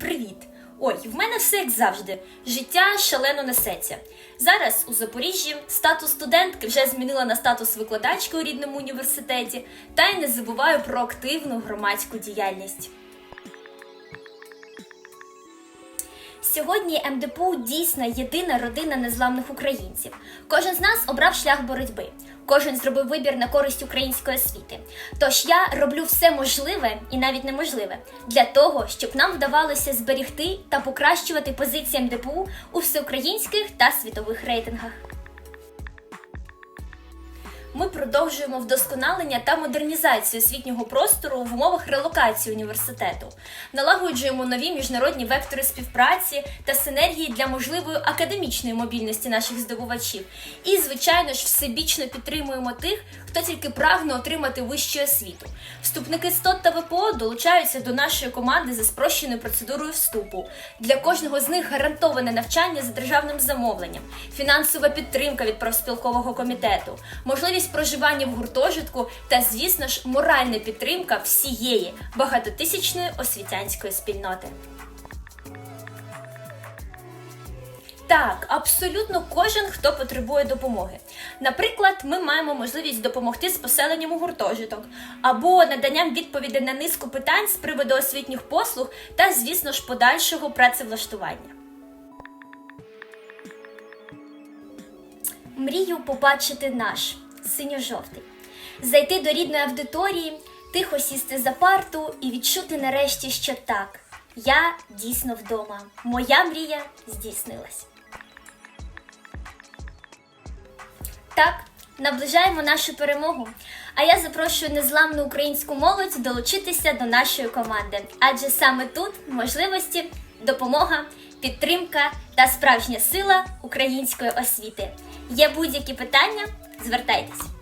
привіт! Ой, в мене все як завжди. Життя шалено несеться. Зараз у Запоріжжі статус студентки вже змінила на статус викладачки у рідному університеті, та й не забуваю про активну громадську діяльність. Сьогодні МДПУ дійсно єдина родина незламних українців. Кожен з нас обрав шлях боротьби. Кожен зробив вибір на користь української освіти. Тож я роблю все можливе і навіть неможливе для того, щоб нам вдавалося зберігти та покращувати позиціям ДПУ у всеукраїнських та світових рейтингах. Ми продовжуємо вдосконалення та модернізацію освітнього простору в умовах релокації університету, налагоджуємо нові міжнародні вектори співпраці та синергії для можливої академічної мобільності наших здобувачів. І, звичайно ж, всебічно підтримуємо тих, хто тільки прагне отримати вищу освіту. Вступники СТОТ та ВПО долучаються до нашої команди за спрощеною процедурою вступу. Для кожного з них гарантоване навчання за державним замовленням, фінансова підтримка від профспілкового комітету, можливість проживання в гуртожитку та, звісно ж, моральна підтримка всієї багатотисячної освітянської спільноти. Так, абсолютно кожен, хто потребує допомоги. Наприклад, ми маємо можливість допомогти з поселенням у гуртожиток або наданням відповідей на низку питань з приводу освітніх послуг та, звісно ж, подальшого працевлаштування. Мрію побачити наш синьо-жовтий, зайти до рідної аудиторії, тихо сісти за парту і відчути нарешті, що так, я дійсно вдома. Моя мрія здійснилась. Так, наближаємо нашу перемогу. А я запрошую незламну українську молодь долучитися до нашої команди, адже саме тут можливості, допомога, підтримка та справжня сила української освіти. Є будь-які питання, звертайтесь.